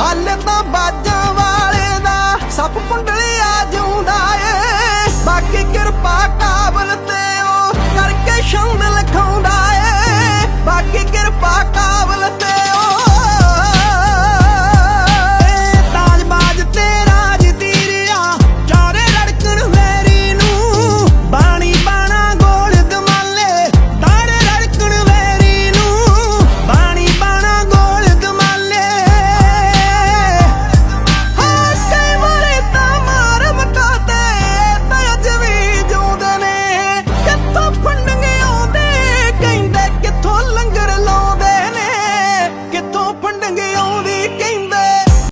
ਹੱਲ ਤਾਂ ਬਾਜਾਂ ਵਾਲੇ ਦਾ। ਸੱਪ ਕੁੰਡਲ